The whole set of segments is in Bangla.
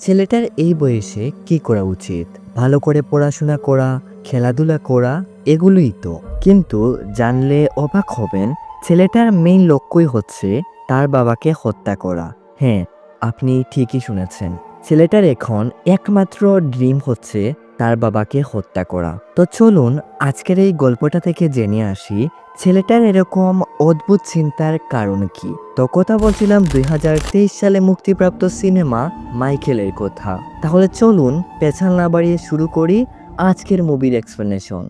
ছেলেটার এই বয়সে কি করা উচিত? ভালো করে পড়াশোনা করা, খেলাধুলা করা, এগুলোই তো। কিন্তু জানলে অবাক হবেন, ছেলেটার মেইন লক্ষ্যই হচ্ছে তার বাবাকে হত্যা করা। হ্যাঁ আপনি ঠিকই শুনেছেন। ছেলেটার এখন একমাত্র ড্রিম হচ্ছে তার বাবাকে হত্যা করা। তো চলুন আজকের এই গল্পটা থেকে জেনে আসি ছেলেটার এরকম অদ্ভুত চিন্তার কারণ কি? তো কথা বলছিলাম দুই হাজার তেইশ সালে মুক্তিপ্রাপ্ত সিনেমা মাইকেলের কথা। তাহলে চলুন পেছাল না বাড়িয়ে শুরু করি আজকের মুভির এক্সপ্লেনেশন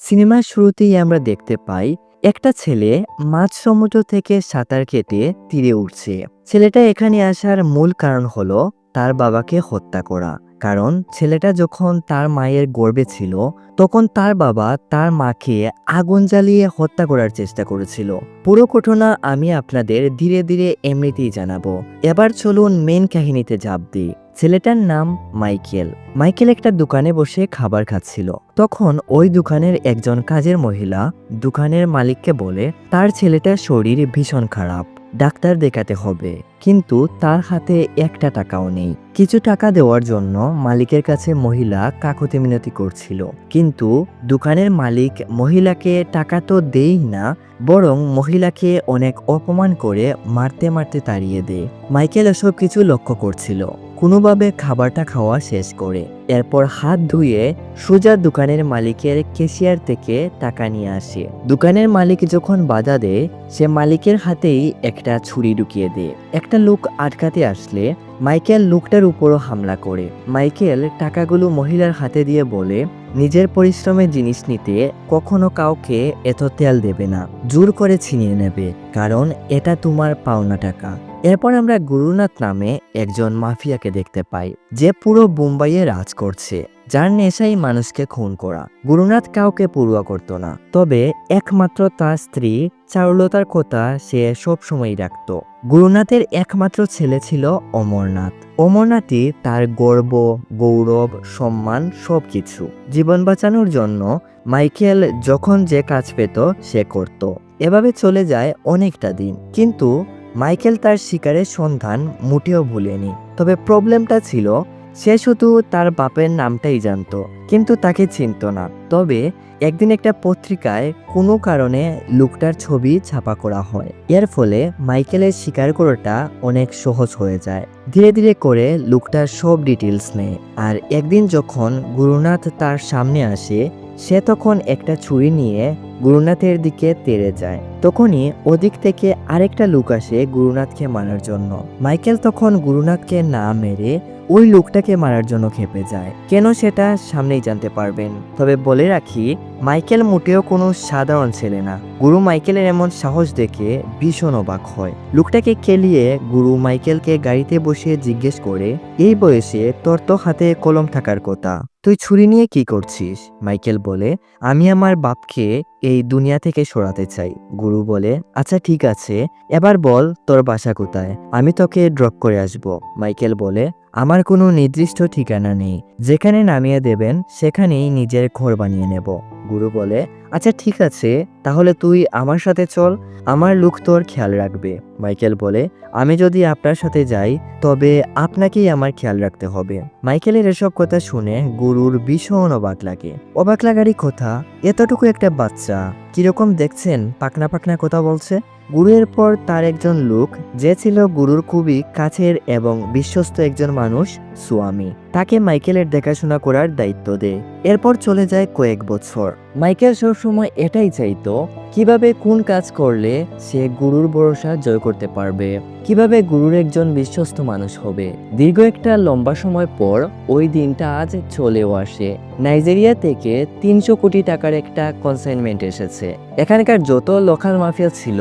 সিনেমার শুরুতেই আমরা দেখতে পাই, একটা ছেলে মাঝ সমুদ্র থেকে সাঁতার কেটে তীরে উঠছে। ছেলেটা এখানে আসার মূল কারণ হলো তার বাবাকে হত্যা করা। কারণ ছেলেটা যখন তার মায়ের গর্বে ছিল, তখন তার বাবা তার মাকে আগুন জ্বালিয়ে হত্যা করার চেষ্টা করেছিল। পুরো ঘটনা আমি আপনাদের ধীরে ধীরে এমনিতেই জানাব। এবার চলুন মেন কাহিনীতে চাপ দিই। ছেলেটার নাম মাইকেল। মাইকেল একটা দোকানে বসে খাবার খাচ্ছিল। তখন ওই দোকানের একজন কাজের মহিলা দোকানের মালিককে বলে, তার ছেলেটার শরীর ভীষণ খারাপ। ডাক্তার দেখাতে হবে। কিন্তু তার হাতে একটা টাকাও নেই। কিছু টাকা দেওয়ার জন্য মালিকের কাছে মহিলা কাকতি মিনতি করছিল। কিন্তু দোকানের মালিক মহিলাকে টাকা তো দেই না, বরং মহিলাকে অনেক অপমান করে মারতে মারতে তাড়িয়ে দেয়। মাইকেল এসব কিছু লক্ষ্য করছিল। কোনোভাবে খাবারটা খাওয়া শেষ করে। এরপর হাত ধুয়ে সোজা দোকানের মালিকের কেশিয়ার থেকে টাকা নিয়ে আসে। দোকানের মালিক যখন বাধা দেয়, সে মালিকের হাতেই একটা ছুরি ঢুকিয়ে দেয়। একটা লোক আটকাতে আসলে মাইকেল লোকটার উপরও হামলা করে। মাইকেল টাকাগুলো মহিলার হাতে দিয়ে বলে, নিজের পরিশ্রমের জিনিস নিতে কখনো কাউকে এত তেল দেবে না। জোর করে ছিনিয়ে নেবে, কারণ এটা তোমার পাওনা টাকা। এরপর আমরা গুরুনাথ নামে একজন মাফিয়াকে দেখতে পাই, যে পুরো মুম্বাইয়ে রাজ করছে, যার নেশাই মানুষকে খুন করা। গুরুনাথ কাউকে পড়ুয়া করত না, তবে একমাত্র তার স্ত্রী চারুলতার কথা সে সব সময় রাখত। গুরুনাথের একমাত্র ছেলে ছিল অমরনাথ। অমরনাথই তার গর্ব, গৌরব, সম্মান সবকিছু, জীবন বাঁচানোর জন্য মাইকেল যখন যে কাজ পেত সে করত। এভাবে চলে যায় অনেকটা দিন। কিন্তু মাইকেল তার শিকারের সন্ধান মোটেও ভুলেনি। তবে প্রবলেমটা ছিল, সে শুধু তার বাপের নামটাই জানতো, কিন্তু তাকে চিনত না। তবে একদিন একটা পত্রিকায় কোনো কারণে লোকটার ছবি ছাপা করা হয়। এর ফলে মাইকেলের শিকার করাটা অনেক সহজ হয়ে যায়। ধীরে ধীরে করে লোকটার সব ডিটেলস নেয়। আর একদিন যখন গুরুনাথ তার সামনে আসে সে তখন একটা ছুরি নিয়ে গুরুনাথের দিকে তেড়ে যায়। তখনই ওদিক থেকে আরেকটা লোক আসে গুরুনাথকে মারার জন্য। মাইকেল তখন গুরুনাথকে না মেরে ওই লোকটাকে মারার জন্য খেপে যায়। কেন সেটা সামনেই জানতে পারবেন। তবে বলে রাখি, মাইকেল মোটেও কোনো সাধারণ ছেলে না। গুরু মাইকেলের এমন সাহস দেখে ভীষণ অবাক হয়। লোকটাকে কেলিয়ে গুরু মাইকেলকে গাড়িতে বসিয়ে জিজ্ঞেস করে, এই বয়সে তোর তো হাতে কলম থাকার কথা। তুই ছুরি নিয়ে কি করছিস? মাইকেল বলে, আমি আমার বাপকে এই দুনিয়া থেকে সরাতে চাই। গুরু বলে আচ্ছা ঠিক আছে। এবার বল, তোর বাসা কোথায়? আমি তোকে ড্রপ করে আসব। মাইকেল বলে, আমার কোনো নির্দিষ্ট ঠিকানা নেই। যেখানে নামিয়ে দেবেন, সেখানেই নিজের ঘর বানিয়ে নেব। গুরু বলে আচ্ছা ঠিক আছে। তাহলে তুই আমার সাথে চল। আমার লুক তোর খেয়াল রাখবে, মাইকেল বলে। আমি যদি আপনার সাথে যাই, তবে আপনাকেই আমার খেয়াল রাখতে হবে। মাইকেলের এসব কথা শুনে গুরুর ভীষণ অবাক লাগে। অবাক লাগারই কথা, এতটুকু একটা বাচ্চা কীরকম দেখছেন? পাকনা পাকনা কথা বলছে। গুরুর পর তার একজন লোক, যে ছিল গুরুর খুবই কাছের এবং বিশ্বস্ত একজন মানুষ, সুয়ামী। তাকে মাইকেলের দেখাশোনা করার দায়িত্ব দেয়। এরপর চলে যায় কয়েক বছর। মাইকেল সবসময় এটাই চাইতো, কীভাবে কোন কাজ করলে সে গুরুর ভরসা জয় করতে পারবে, কীভাবে গুরুর একজন বিশ্বস্ত মানুষ হবে। দীর্ঘ একটা লম্বা সময় পর ওই দিনটা আজ চলেও আসে। নাইজেরিয়া থেকে তিনশো কোটি টাকার একটা কনসাইনমেন্ট এসেছে। এখানকার যত লোকাল মাফিয়া ছিল,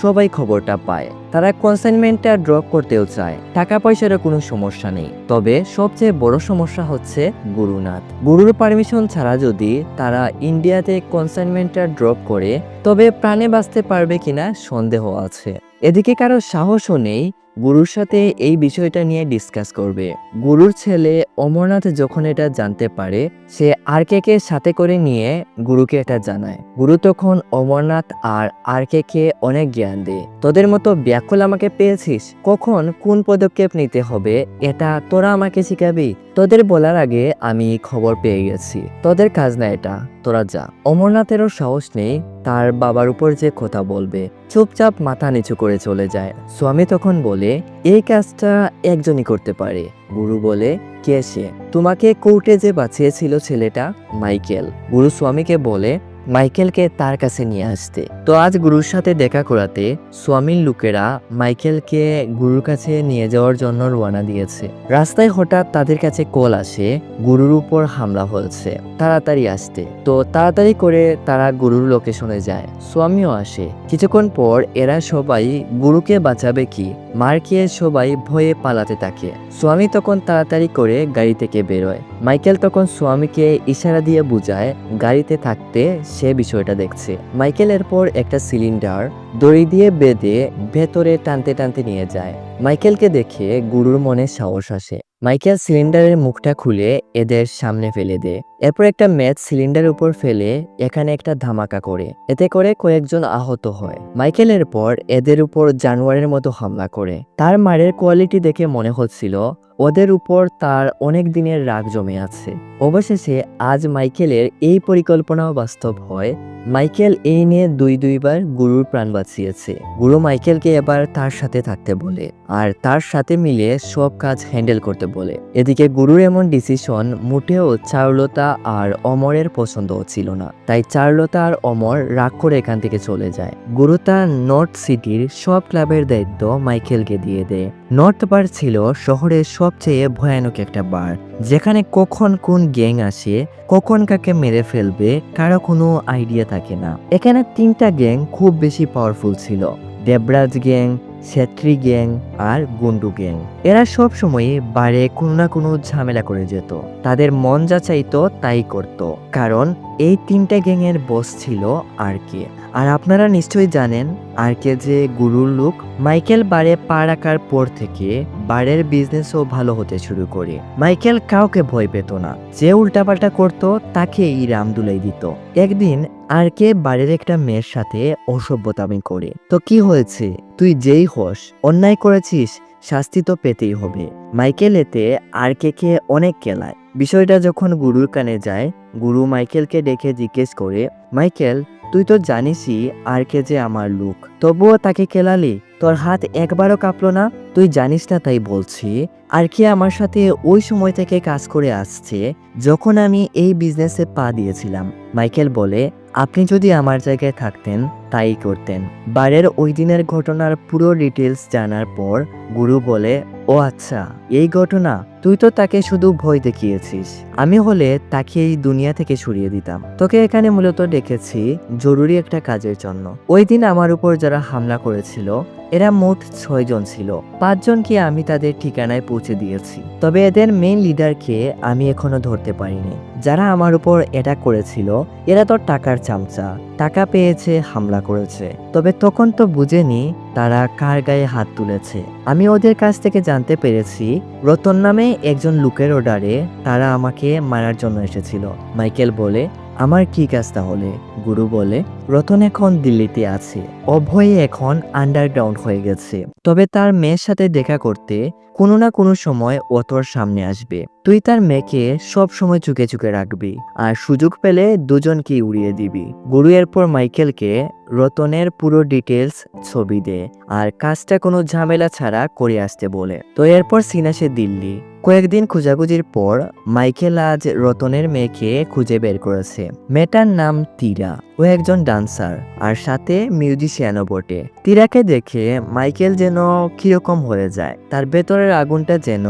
সবাই খবরটা পায়। তারা কনসাইনমেন্টটা ড্রপ করতেও চায়। টাকা পয়সারও কোনো সমস্যা নেই। তবে সবচেয়ে বড় সমস্যা হচ্ছে গুরুনাথ। গুরুর পারমিশন ছাড়া যদি তারা ইন্ডিয়াতে কনসাইনমেন্টটা ড্রপ করে, তবে প্রাণে বাঁচতে পারবে কিনা সন্দেহ আছে। এদিকে কারও সাহসও নেই গুরুর সাথে এই বিষয়টা নিয়ে ডিসকাস করবে। গুরুর ছেলে অমরনাথ যখন এটা জানতে পারে, সে আর কে কে সাথে করে নিয়ে গুরুকে এটা জানায়। গুরু তখন অমরনাথ আর আর কে কে অনেক জ্ঞান দেয়। তোদের মতো ব্যাকুল আমাকে পেয়েছিস, কখন কোন পদক্ষেপ নিতে হবে এটা তোরা আমাকে শিখাবি। তোদের বলার আগে আমি খবর পেয়ে গেছি। তোদের কাজ না এটা, তোরা যা। অমরনাথেরও সাহস নেই, তার বাবার উপর যে কথা বলবে। চুপচাপ মাথা নিচু করে চলে যায়। স্বামী তখন বলে এই কাজটা একজনই করতে পারে। গুরু বলে, কে সে? তোমাকে কোর্টে যে বাঁচিয়েছিল ছেলেটা, মাইকেল। গুরু স্বামীকে বলে মাইকেলকে তার কাছে নিয়ে আসতে। তো আজ গুরুর সাথে দেখা করাতে স্বামীর লোকেরা মাইকেলকে গুরুর কাছে নিয়ে যাওয়ার জন্য রওনা দিয়েছে। রাস্তায় হঠাৎ তাদের কাছে কল আসে, গুরুর উপর হামলা হয়েছে। তাড়াতাড়ি আসতে। তো তাড়াতাড়ি করে তারা গুরুর লোকেশনে যায়। স্বামীও আসে। কিছুক্ষণ পর এরা সবাই গুরুকে বাঁচাবে কি মার খেয়ে সবাই ভয়ে পালাতে থাকে। স্বামী তখন তাড়াতাড়ি করে গাড়ি থেকে বেরোয়। মাইকেল তখন স্বামীকে ইশারা দিয়ে বুঝায়, গাড়িতে থাকতে সে বিষয়টা দেখছে। মাইকেল এরপর একটা সিলিন্ডার দড়ি দিয়ে বেঁধে ভেতরে টানতে টানতে নিয়ে যায়। মাইকেলকে দেখে গুরুর মনে সাহস আসে। মাইকেল সিলিন্ডারের মুখটা খুলে এদের সামনে ফেলে দেয় এরপর একটা ম্যাচ সিলিন্ডার উপর ফেলে এখানে একটা ধামাকা করে। এতে করে কয়েকজন আহত হয়। মাইকেলের পর এদের উপর জানোয়ারের মতো হামলা করে। তার মারের কোয়ালিটি দেখে মনে হচ্ছিল ওদের উপর তার অনেক দিনের রাগ জমে আছে। অবশেষে আজ মাইকেলের এই পরিকল্পনাও বাস্তব হয় মাইকেল এই নিয়ে দুই দুইবার গুরুর প্রাণ বাঁচিয়েছে। গুরু মাইকেলকে এবার তার সাথে থাকতে বলে আর তার সাথে মিলে সব কাজ হ্যান্ডেল করতে বলে। এদিকে গুরুর এমন ডিসিশন মোটেও চারুলতা আর অমরের পছন্দ ছিল না। তাই চারুলতা আর অমর রাগ করে এখান থেকে চলে যায়। গুরু তার নর্থ সিটির সব ক্লাবের দায়িত্ব মাইকেলকে দিয়ে দেয়। নর্থ বার ছিল শহরের সবচেয়ে ভয়ানক একটা বার, যেখানে কখন কোন গ্যাং আসে, কখন কাকে মেরে ফেলবে, কারও কোনো আইডিয়া থাকে না। এখানে তিনটা গ্যাং খুব বেশি পাওয়ারফুল ছিল। দেবরাজ গ্যাং ছেত্রী গ্যাং আর গুন্ডু গ্যাং। এরা সব সময় বারে কোনো না কোনো ঝামেলা করে যেত। তাদের মন যা চাইতো তাই করত। কারণ এই তিনটা গ্যাংয়ের বস ছিল আর কে আর আপনারা নিশ্চয়ই জানেন আর কে যে গুরুর লোক, মাইকেল বারে পা রাখার পর থেকে বারের বিজনেসও ভালো হতে শুরু করে। মাইকেল কাউকে ভয় পেত না। যে উল্টাপাল্টা করতো তাকে এই রামদুলাই দিত। একদিন আর কে বাড়ির একটা মেয়ের সাথে অসভ্যতামি করে? তো কি হয়েছে? তুই যেই হোস, অন্যায় করেছিস, শাস্তি তো পেতেই হবে। মাইকেল এতে আর কে কে অনেক কেলায়। বিষয়টা যখন গুরুর কানে যায়, গুরু মাইকেলকে ডেকে জিজ্ঞেস করে, মাইকেল, তুই তো জানিসই আর কে যে আমার লোক। তবুও তাকে কেলালি? তোর হাত একবারও কাঁপলো না? তুই জানিস না তাই বলছি। আর কে আমার সাথে ওই সময় থেকে কাজ করে আসছে, যখন আমি এই বিজনেসে পা দিয়েছিলাম। মাইকেল বলে আপনি যদি আমার জায়গায় থাকতেন, তাই করতেন। বারের ওই দিনের ঘটনার পুরো ডিটেলস জানার পর গুরু বলে, ও আচ্ছা এই ঘটনা, তুই তো তাকে শুধু ভয় দেখিয়েছিস। আমি হলে তাকে এই দুনিয়া থেকে সরিয়ে দিতাম। তোকে এখানে মূলত ডেকেছি জরুরি একটা কাজের জন্য। ওই দিন আমার উপর যারা হামলা করেছিল, এরা মোট ছয় জন ছিল। পাঁচজনকে আমি তাদের ঠিকানায় পৌঁছে দিয়েছি। তবে এদের মেইন লিডারকে আমি এখনও ধরতে পারিনি। যারা আমার উপর এটা করেছিল, এরা তো টাকার চামচা টাকা পেয়েছে, হামলা করেছে। তবে তখন তো বুঝেনি তারা কার গায়ে হাত তুলেছে। আমি ওদের কাছ থেকে জানতে পেরেছি, রতন নামে একজন লোকের অর্ডারে তারা আমাকে মারার জন্য এসেছিল। মাইকেল বলে, আমার কি কাজ তাহলে? গুরু বলে রতন এখন দিল্লিতে আছে। অভয়ে এখন আন্ডারগ্রাউন্ড হয়ে গেছে। তবে তার মেয়ের সাথে দেখা করতে কোনো না কোনো সময় ও তোর সামনে আসবে। তুই তার মেয়েকে সব সময় চুকে চুকে রাখবি আর সুযোগ পেলে দুজনকেই উড়িয়ে দিবি। গুরু এরপর মাইকেলকে রতনের পুরো ডিটেলস ছবি দে আর কাজটা কোনো ঝামেলা ছাড়া করে আসতে বলে। তো এরপর সিনাসে দিল্লি। কয়েকদিন খোঁজাখুঁজির পর মাইকেল আজ রতনের মেয়েকে খুঁজে বের করেছে। মেয়েটার নাম তীরা। ও একজন ডান্সার, আর সাথে মিউজিশিয়ানও বটে। তীরাকে দেখে মাইকেল যেন কীরকম হয়ে যায়, তার ভেতরের আগুনটা যেন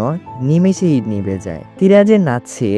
নিমেষেই নিভে যায়। তীরা যে নাচছে,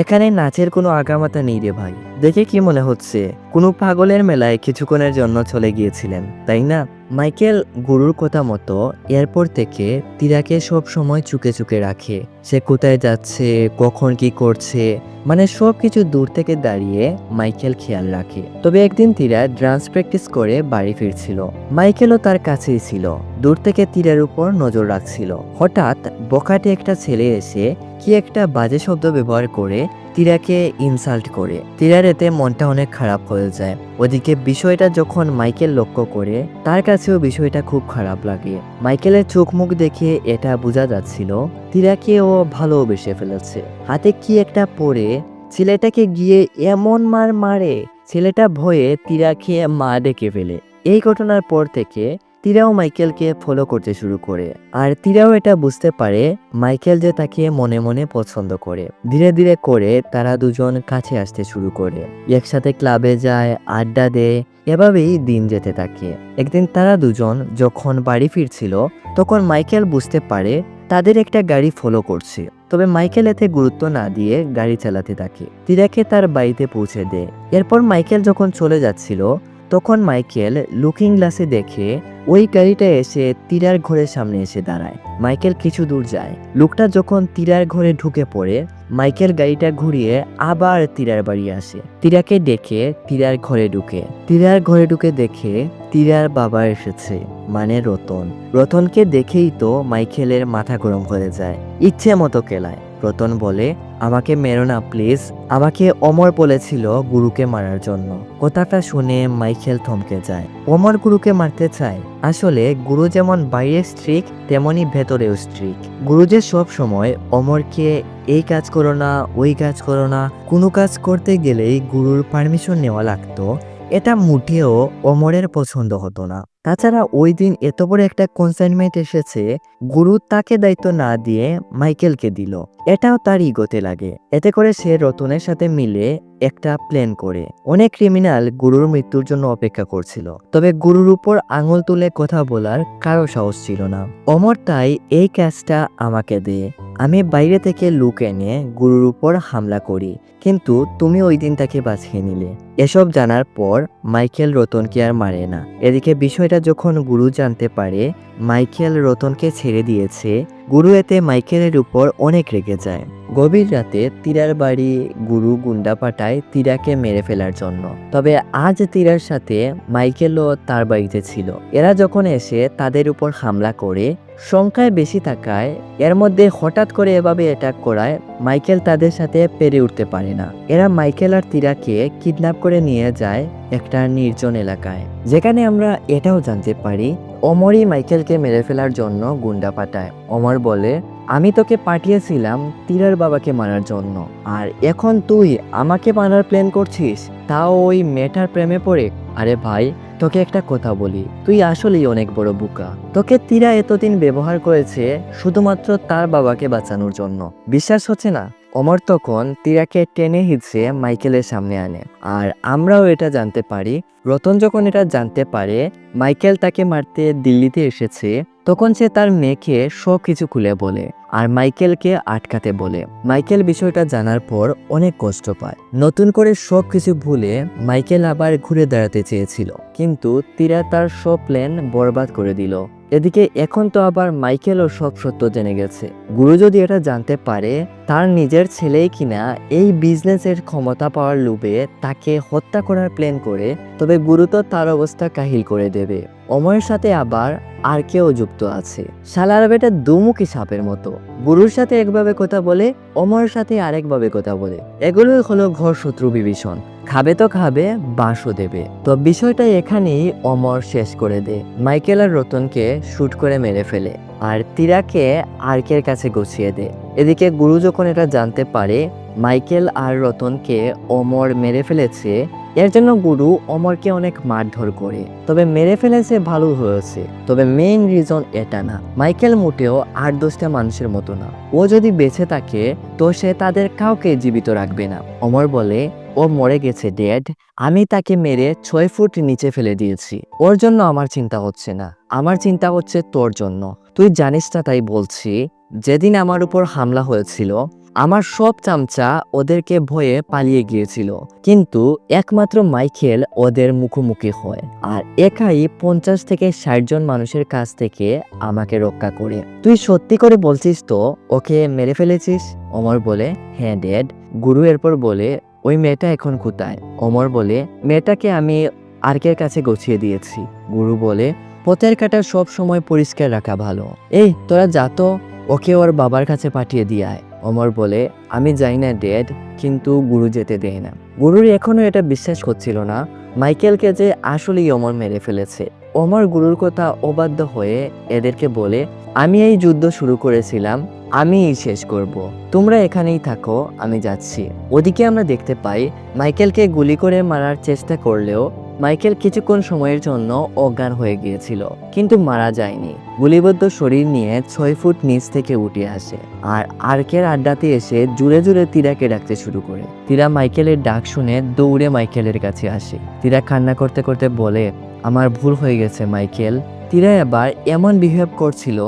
এখানে নাচের কোনো আগামাতা নেই রে ভাই। দেখে কি মনে হচ্ছে, কোনো পাগলের মেলায় কিছুক্ষণের জন্য চলে গিয়েছিলেন, তাই না? মাইকেল গুরুর কথা মতো এরপর থেকে তীরাকে সব সময় চুকে চুকে রাখে। সে কোথায় যাচ্ছে, কখন কি করছে মানে সব কিছু দূর থেকে দাঁড়িয়ে মাইকেল খেয়াল রাখে। তবে একদিন তীরা ডান্স প্র্যাকটিস করে বাড়ি ফিরছিল। মাইকেলও তার কাছেই ছিল। দূর থেকে তীরের উপর নজর রাখছিল। হঠাৎ বকাটে একটা ছেলে এসে কি একটা বাজে শব্দ ব্যবহার করে তীরাকে ইনসাল্ট করে। তীরার এতে মনটা অনেক খারাপ হয়ে যায়। ওদিকে বিষয়টা যখন মাইকেল লক্ষ্য করে, তার কাছেও বিষয়টা খুব খারাপ লাগে। মাইকেলের চোখ মুখ দেখে এটা বোঝা যাচ্ছিল তীরাকে ও ভালোবেসে ফেলেছে। হাতে কি একটা পরে ছেলেটাকে গিয়ে এমন মার মারে, ছেলেটা ভয়ে তিরাকে মা ডেকে ফেলে। এই ঘটনার পর থেকে তীরাও মাইকেলকে ফলো করতে শুরু করে। আর তীরাও এটা বুঝতে পারে, মাইকেল যে তাকে মনে মনে পছন্দ করে। ধীরে ধীরে করে তারা দুজন কাছে আসতে শুরু করে। একসাথে ক্লাবে যায়, আড্ডা দেয়, এভাবেই দিন যেতে থাকে। একদিন তারা দুজন যখন বাড়ি ফিরছিল, তখন মাইকেল বুঝতে পারে তাদের একটা গাড়ি ফলো করছে। তবে মাইকেল এতে গুরুত্ব না দিয়ে গাড়ি চালাতে থাকে। তীরাকে তার বাড়িতে পৌঁছে দেয়। এরপর মাইকেল যখন চলে যাচ্ছিল তখন মাইকেল লুকিং গ্লাসে দেখে ওই গাড়িটা এসে তীরার ঘরের সামনে এসে দাঁড়ায়। মাইকেল কিছু দূর যায়। লোকটা যখন তীরার ঘরে ঢুকে পড়ে, মাইকেল গাড়িটা ঘুরিয়ে আবার তীরার বাড়ি আসে। তীরাকে দেখে তীরার ঘরে ঢুকে। তীরার ঘরে ঢুকে দেখে তীরার বাবা এসেছে মানে রতন। রতনকে দেখেই তো মাইকেলের মাথা গরম হয়ে যায়। ইচ্ছে মতো কেলায়। রতন বলে, আমাকে মেরো না, প্লিজ। আমাকে অমর বলেছিল গুরুকে মারার জন্য। কথাটা শুনে মাইকেল থমকে যায়। অমর গুরুকে মারতে চায়। আসলে গুরু যেমন বাইরে স্ট্রিক তেমনই ভেতরেও স্ট্রিক গুরু যে সব সময় অমরকে, এই কাজ করো না, ওই কাজ করো না। কোনো কাজ করতে গেলেই গুরুর পারমিশন নেওয়া লাগতো। এটা মুঠেও অমরের পছন্দ হতো না। তাছাড়া ওই দিন এত বড় একটা কনসাইনমেন্ট এসেছে, গুরু তাকে দায়িত্ব না দিয়ে মাইকেলকে দিল। এটাও তার ইগোতে লাগে। এতে করে সে রতনের সাথে মিলে একটা প্ল্যান করে। অনেক ক্রিমিনাল গুরুর মৃত্যুর জন্য অপেক্ষা করছিল। তবে গুরুর উপর আঙুল তুলে কথা বলার কারও সাহস ছিল না। অমর তাই এই কাজটা আমাকে দে। আমি বাইরে থেকে লুক এনে গুরুর উপর হামলা করি। কিন্তু তুমি ওই দিন তাকে বাঁচিয়ে নিলে। এসব জানার পর মাইকেল রতনকে আর মারে না। এদিকে বিষয়টা যখন গুরু জানতে পারে মাইকেল রতনকে ছেড়ে দিয়েছে গুরু এতে মাইকেলের উপর অনেক রেগে যায়। গভীর রাতে তীরার বাড়ি গুরু গুন্ডা পাঠায় তীরাকে মেরে ফেলার জন্য। তবে আজ তীরার সাথে মাইকেলও তার বাড়িতে ছিল। এরা যখন এসে তাদের উপর হামলা করে সংখ্যায় বেশি থাকায়, এর মধ্যে হঠাৎ করে এভাবে অ্যাটাক করায়, মাইকেল তাদের সাথে পেরে উঠতে পারে না। এরা মাইকেল আর তীরাকে কিডন্যাপ করে নিয়ে যায় একটা নির্জন এলাকায়। যেখানে আমরা এটাও জানতে পারি অমরই মাইকেলকে মেরে ফেলার জন্য গুন্ডা পাঠায়। অমর বলে, আমি তোকে পাঠিয়েছিলাম তীরার বাবাকে মারার জন্য। আর এখন তুই আমাকে মারার প্ল্যান করছিস? তাও ওই মেয়েটার প্রেমে পড়ে? আরে ভাই, তোকে একটা কথা বলি। তুই আসলেই অনেক বড় বুকা। তোকে তীরা এতদিন ব্যবহার করেছে শুধুমাত্র তার বাবাকে বাঁচানোর জন্য। বিশ্বাস হচ্ছে না? অমর তখন তিরাকে টেনে হিঁচড়ে মাইকেলের সামনে আনে। আর আমরাও এটা জানতে পারি, রতন যখন এটা জানতে পারে, মাইকেল তাকে মারতে দিল্লিতে এসেছে, তখন সে তার মেয়েকে সব কিছু খুলে বলে। আর মাইকেলকে আটকাতে বলে। মাইকেল বিষয়টা জানার পর অনেক কষ্ট পায়। নতুন করে সব কিছু ভুলে মাইকেল আবার ঘুরে দাঁড়াতে চেয়েছিল। কিন্তু তীরা তার সব প্ল্যান বরবাদ করে দিল। এদিকে এখন তো আবার মাইকেলও সব সত্য জেনে গেছে। গুরু যদি এটা জানতে পারে, তার নিজের ছেলেই কিনা এই বিজনেসের ক্ষমতা পাওয়ার লোভে তাকে হত্যা করার প্ল্যান করে, তবে গুরু তো তার অবস্থা কাহিল করে দেবে। অমরের সাথে আবার আর কেউ যুক্ত আছে। শালার বেটা দুমুখী সাপের মতো। গুরুর সাথে একভাবে কথা বলে, অমর সাথে আরেকভাবে কথা বলে। এগুলোই হলো ঘর শত্রু বিভীষণ। খাবে তো খাবে, বাঁশও দেবে। তো বিষয়টা এখানেই অমর শেষ করে দে মাইকেল আর রতনকে শ্যুট করে মেরে ফেলে। আর তীরাকে আর্কের কাছে গুছিয়ে দেয়। এদিকে গুরু যখন এটা জানতে পারে মাইকেল আর রতনকে অমর মেরে ফেলেছে। এর জন্য গুরু অমরকে অনেক মারধর করে। তবে মেরে ফেলেছে ভালো হয়েছে। তবে মেইন রিজন এটা না। মাইকেল মোটেও আট দশটা মানুষের মতো না। ও যদি বেঁচে থাকে, তো সে তাদের কাউকে জীবিত রাখবে না। অমর বলে, ও মরে গেছে, ড্যাড। আমি তাকে মেরে ছয় ফুট নিচে ফেলে দিয়েছি। ওর জন্য আমার চিন্তা হচ্ছে না। আমার চিন্তা হচ্ছে তোর জন্য। তুই জানিস না তাই বলছি, যেদিন আমার উপর হামলা হয়েছিল আমার সব চামচা ওদেরকে ভয়ে পালিয়ে গিয়েছিল। কিন্তু একমাত্র মাইকেল ওদের মুখোমুখি হয় আর একাই পঞ্চাশ থেকে ষাট জন মানুষের কাছ থেকে আমাকে রক্ষা করে। তুই সত্যি করে বলছিস তো ওকে মেরে ফেলেছিস? অমর বলে হ্যাঁ ড্যাড। গুরু এরপর বলে, ওই মেয়েটা এখন কোথায়? অমর বলে, মেয়েটাকে আমি আর্কের কাছে গছিয়ে দিয়েছি। গুরু বলে, পথের কাটা সব সময় পরিষ্কার রাখা ভালো। এই, তোরা যা তো, ওকে ওর বাবার কাছে পাঠিয়ে দিয়ে অমর বলে, আমি যাই না ড্যাড কিন্তু গুরু যেতে দেয় না। গুরুর এখনও এটা বিশ্বাস করছিল না। মাইকেলকে যে আসলেই অমর মেরে ফেলেছে। অমর গুরুর কথা অবাধ্য হয়ে এদেরকে বলে, আমি এই যুদ্ধ শুরু করেছিলাম, আমিই শেষ করব। তোমরা এখানেই থাকো, আমি যাচ্ছি। ওদিকে আমরা দেখতে পাই, মাইকেলকে গুলি করে মারার চেষ্টা করলেও মাইকেল কিছুক্ষণ সময়ের জন্য অজ্ঞান হয়ে গিয়েছিল, কিন্তু মারা যায়নি। গুলিবদ্ধ শরীর নিয়ে ছয় ফুট নিচ থেকে উঠে আসে আর আর্কের আড্ডাতে এসে জুড়ে জুড়ে তীরাকে ডাকতে শুরু করে। তীরা মাইকেলের ডাক শুনে দৌড়ে মাইকেলের কাছে আসে। তীরা কান্না করতে করতে বলে, আমার ভুল হয়ে গেছে, মাইকেল। তীরা এবার এমন বিহেভ করছিল,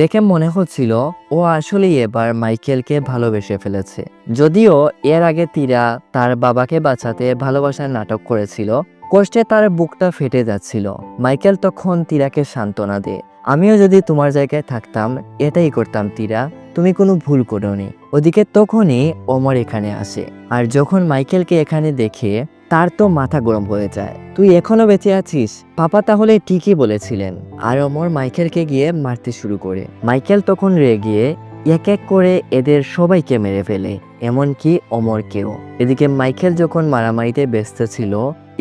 দেখে মনে হচ্ছিল ও আসলেই এবার মাইকেলকে ভালোবেসে ফেলেছে। যদিও এর আগে তীরা তার বাবাকে বাঁচাতে ভালোবাসার নাটক করেছিল কষ্টে তার বুকটা ফেটে যাচ্ছিল। মাইকেল তখন তীরাকে সান্ত্বনা দে, আমিও যদি তোমার জায়গায় থাকতাম, এটাই করতাম তীরা, তুমি কোনো ভুল করোনি। ওদিকে তখনই ওমর এখানে আসে, আর যখন মাইকেলকে এখানে দেখে, তার তো মাথা গরম হয়ে যায়, তুই এখনও বেঁচে আছিস? পাপা তাহলে ঠিকই বলেছিলেন। আর অমর মাইকেলকে গিয়ে মারতে শুরু করে। মাইকেল তখন রেগিয়ে এক এক করে এদের সবাইকে মেরে ফেলে, এমনকি অমরকেও এদিকে মাইকেল যখন মারামারিতে ব্যস্ত ছিল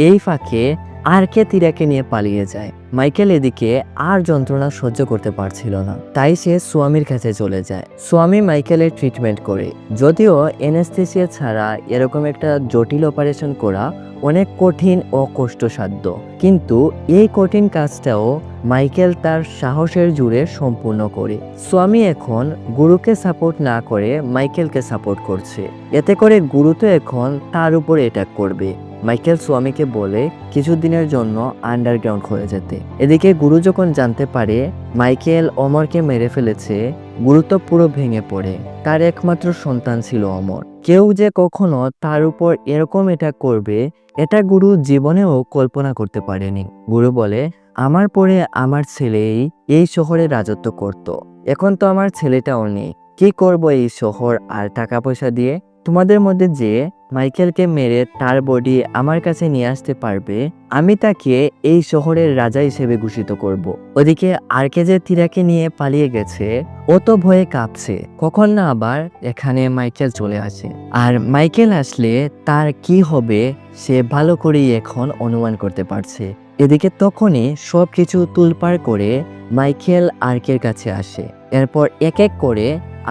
এই ফাঁকে আরকে তিরাকে নিয়ে পালিয়ে যায়। মাইকেল এদিকে আর যন্ত্রণা সহ্য করতে পারছিল না। তাই সে স্বামীর কাছে চলে যায়। স্বামী মাইকেলের ট্রিটমেন্ট করে। যদিও এনেস্থেসিয়া ছাড়া এরকম একটা জটিল অপারেশন করা অনেক কঠিন ও কষ্টসাধ্য। কিন্তু এই কঠিন কাজটাও মাইকেল তার সাহসের জুড়ে সম্পূর্ণ করে। স্বামী এখন গুরুকে সাপোর্ট না করে মাইকেলকে সাপোর্ট করছে। এতে করে গুরু তো এখন তার উপর অ্যাটাক করবে। মাইকেল স্বামীকে বলে কিছুদিনের জন্য আন্ডারগ্রাউন্ড হয়ে যেতে। এদিকে গুরু যখন জানতে পারে মাইকেল অমরকে মেরে ফেলেছে গুরু পুরো ভেঙে পড়ে। তার একমাত্র সন্তান ছিল অমর। কেউ যে কখনো তার উপর এরকম এটা করবে, এটা গুরু জীবনেও কল্পনা করতে পারেনি। গুরু বলে, আমার পরে আমার ছেলেই এই শহরে রাজত্ব করত। এখন তো আমার ছেলেটাও নেই। কি করব এই শহর আর টাকা পয়সা দিয়ে? তোমাদের মধ্যে যে মাইকেলকে মেরে তার বডি আমার কাছে নিয়ে আসতে পারবে, আমি তাকে এই শহরের রাজা হিসেবে ঘোষিত করব। ওদিকে আরকে যে তীরাকে নিয়ে পালিয়ে গেছে, ও তো ভয়ে কাঁপছে। কখন না আবার এখানে মাইকেল চলে আসে। আর মাইকেল আসলে তার কি হবে, সে ভালো করেই এখন অনুমান করতে পারছে। এদিকে তখনই সব কিছু তুলপার করে মাইকেল আর্কের কাছে আসে। এরপর এক এক করে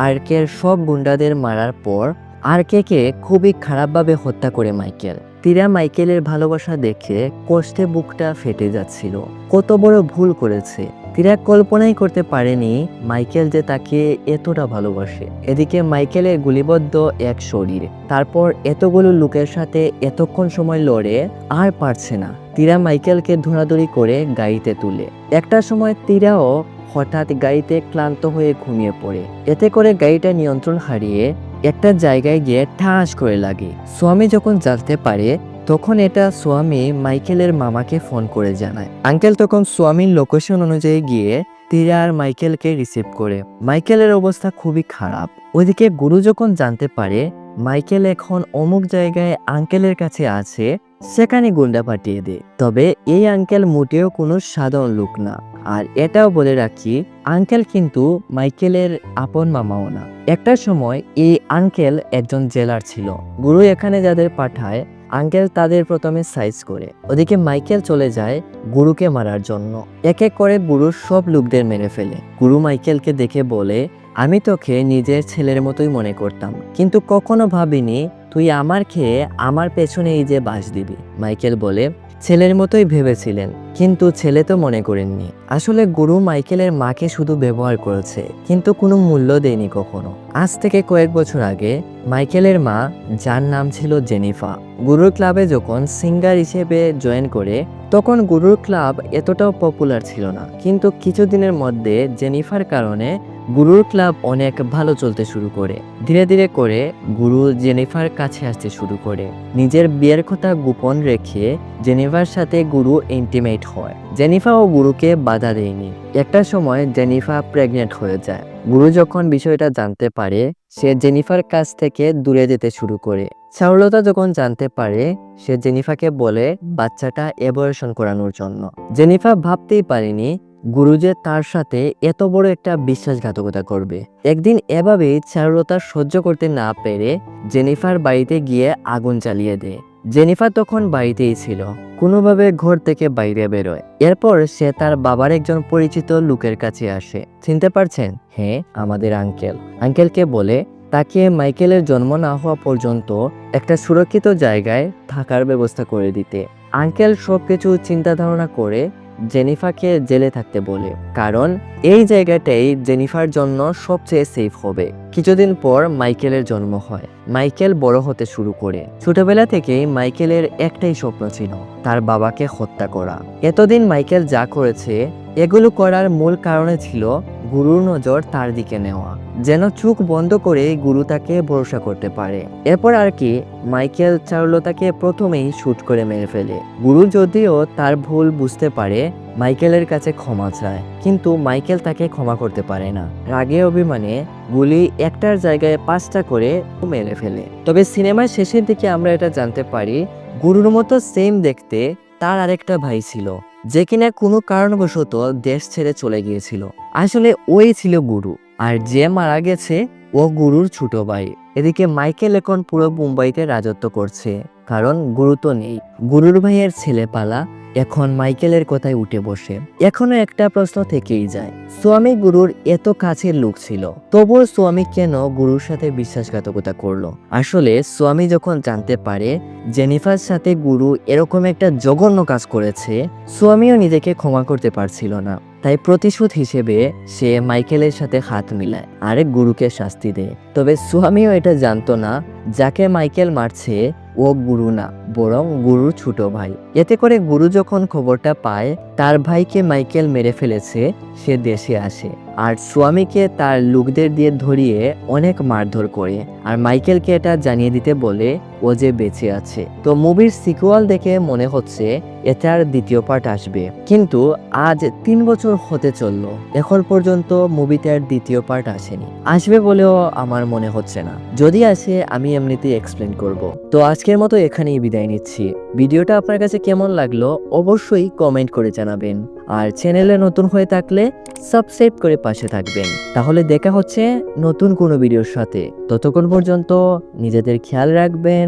আর্কের সব গুন্ডাদের মারার পর আর্কেকে খুবই খারাপভাবে হত্যা করে মাইকেল। তীরা মাইকেলের ভালোবাসা দেখে কষ্টে বুকটা ফেটে যাচ্ছিল। কত বড় ভুল করেছে। তীরা কল্পনাই করতে পারেনি মাইকেল যে তাকে এতটা ভালোবাসে। এদিকে মাইকেলের গুলিবদ্ধ এক শরীর। তারপর এতগুলো লোকের সাথে এতক্ষণ সময় লড়ে আর পারছে না। তীরা মাইকেলকে ধরাধরি করে গাড়িতে তুলে। একটা সময় তীরাও হঠাৎ গাড়িতে ক্লান্ত হয়ে ঘুমিয়ে পড়ে। এতে করে গাড়িটা নিয়ন্ত্রণ হারিয়ে একটা জায়গায় গিয়ে ঠাস করে লাগে। স্বামী যখন জানতে পারে, তখন এটা স্বামী মাইকেলের মামাকে ফোন করে জানায়। আঙ্কেল, তখন স্বামীর লোকেশন অনুযায়ী গিয়ে তীরা আর মাইকেলকে রিসিভ করে। মাইকেলের অবস্থা খুবই খারাপ। ওইদিকে গুরু যখন জানতে পারে মাইকেল এখন অমুক জায়গায় আঙ্কেলের কাছে আছে, সেখানে গুন্ডা পাঠিয়ে দেয় তবে এই আঙ্কেল মোটেও কোনো সাধারণ লোক না। আর এটাও বলে রাখি, আঙ্কেল কিন্তু মাইকেলের আপন মামাও না। একটা সময় এই আঙ্কেল একজন জেলার ছিল। গুরু এখানে যাদের পাঠায়, আঙ্কেল তাদের প্রথমে সাইজ করে। ওদিকে মাইকেল চলে যায় গুরুকে মারার জন্য। এক এক করে গুরুর সব লোকদের মেরে ফেলে। গুরু মাইকেলকে দেখে বলে আমি তোকে নিজের ছেলের মতোই মনে করতাম, কিন্তু কখনো ভাবিনি তুই আমার খেয়ে আমার পেছনে এই যে বাস দিবি। মাইকেল বলে, ছেলের মতোই ভেবেছিলেন, কিন্তু ছেলে তো মনে করেননি। আসলে গুরু মাইকেলের মাকে শুধু ব্যবহার করেছে, কিন্তু কোনো মূল্য দেয়নি কখনো। আজ থেকে কয়েক বছর আগে মাইকেলের মা, যার নাম ছিল জেনিফা, গুরুর ক্লাবে যখন সিঙ্গার হিসেবে জয়েন করে, তখন গুরুর ক্লাব এতটাও পপুলার ছিল না। কিন্তু কিছুদিনের মধ্যে জেনিফার কারণে গুরুর ক্লাব অনেক ভালো চলতে শুরু করে। ধীরে ধীরে করে গুরু জেনিফার কাছে আসতে শুরু করে। নিজের বিয়ের কথা গোপন রেখে জেনিফার সাথে গুরু ইন্টিমেট হয়। জেনিফা ও গুরুকে বাধা দেয়নি। একটা সময় জেনিফা প্রেগনেন্ট হয়ে যায়। গুরু যখন বিষয়টা জানতে পারে, সে জেনিফার কাছ থেকে দূরে যেতে শুরু করে। চারুলতা যখন জানতে পারে, সে জেনিফাকে বলে, বাচ্চাটা অ্যাবরেশন করানোর জন্য। জেনিফা ভাবতেই পারেনি গুরু যে তার সাথে এত বড় একটা বিশ্বাসঘাতকতা করবে। একদিন এভাবেই চারুলতা সহ্য করতে না পেরে জেনিফার বাড়িতে গিয়ে আগুন জ্বালিয়ে দেয়। জেনিফার তখন বাড়িতেই ছিল, কোনোভাবে ঘর থেকে বাইরে বেরোয়। এরপর সে তার বাবার একজন পরিচিত লোকের কাছে আসে। চিনতে পারছেন? হ্যাঁ আমাদের আঙ্কেল। আঙ্কেলকে বলে, তাকে মাইকেলের জন্ম না হওয়া পর্যন্ত একটা সুরক্ষিত জায়গায় থাকার ব্যবস্থা করে দিতে। আঙ্কেল সবকিছু চিন্তা ধারণা করে জেনিফাকে জেলে থাকতে বলে। কারণ, এই জায়গাটাই জেনিফার জন্য সবচেয়ে সেফ হবে। কিছুদিন পর মাইকেলের জন্ম হয়। মাইকেল বড় হতে শুরু করে। ছোটবেলা থেকেই মাইকেলের একটাই স্বপ্ন ছিল, তার বাবাকে হত্যা করা। এতদিন মাইকেল যা করেছে, এগুলো করার মূল কারণে ছিল গুরুর নজর তার দিকে নেওয়া, যেন চোখ বন্ধ করে গুরু তাকে ভরসা করতে পারে। এরপর আর কি, মাইকেল চারুলতাকে প্রথমেই শুট করে মেরে ফেলে। গুরু যদিও তার ভুল বুঝতে পারে, মাইকেলের কাছে ক্ষমা চায়, কিন্তু মাইকেল তাকে ক্ষমা করতে পারে না। রাগে অভিমানে গুলি একটার জায়গায় পাঁচটা করে মেরে ফেলে। তবে সিনেমার শেষের দিকে আমরা এটা জানতে পারি, গুরুর মতো সেম দেখতে তার আরেকটা ভাই ছিল। যে কিনা কোনো কারণবশত দেশ ছেড়ে চলে গিয়েছিল। আসলে ওই ছিল গুরু, আর যে মারা গেছে, ও গুরুর ছোট ভাই। এদিকে মাইকেল এখন পুরো মুম্বাইতে রাজত্ব করছে, কারণ গুরু তো নেই। গুরুর ভাইয়ের ছেলে পালা এখন মাইকেলের কথায় উঠে বসে। এখনও একটা প্রশ্ন থেকেই যায়, স্বামী গুরুর এত কাছের লোক ছিল, তবুও স্বামী কেন গুরুর সাথে বিশ্বাসঘাতকতা করল? আসলে স্বামী যখন জানতে পারে জেনিফার সাথে গুরু এরকম একটা জঘন্য কাজ করেছে, স্বামীও নিজেকে ক্ষমা করতে পারছিল না। তাই প্রতিশোধ হিসেবে সে মাইকেলের সাথে হাত মিলায়, আরেক গুরুকে শাস্তি দেয়। তবে স্বামীও এটা জানতো না, যাকে মাইকেল মারছে, ও গুরু না, বরং গুরুর ছোট ভাই। এতে করে গুরু যখন খবরটা পায়, তার ভাইকে মাইকেল মেরে ফেলেছে, সে দেশে আসে। আর স্বামীকে তার লোকদের দিয়ে ধরিয়ে অনেক মারধর করে। আর মাইকেলকে এটা জানিয়ে দিতে বলে ও যে বেঁচে আছে। তো মুভির সিকুয়াল দেখে মনে হচ্ছে এটার দ্বিতীয় পার্ট আসবে। কিন্তু আজ তিন বছর হতে চলল। এখন পর্যন্ত মুভিতে আর দ্বিতীয় পার্ট আসেনি। আসবে বলেও আমার মনে হচ্ছে না। যদি আসে, আমি এমনিতেই এক্সপ্লেন করব। তো আজকের মতো এখানেই বিদায় নিচ্ছি। ভিডিওটা আপনার কাছে কেমন লাগল অবশ্যই কমেন্ট করে জানাবেন। আর চ্যানেলে নতুন হয়ে থাকলে সাবস্ক্রাইব করে পাশে থাকবেন। তাহলে দেখা হচ্ছে নতুন কোনো ভিডিওর সাথে। ততক্ষণ পর্যন্ত নিজেদের খেয়াল রাখবেন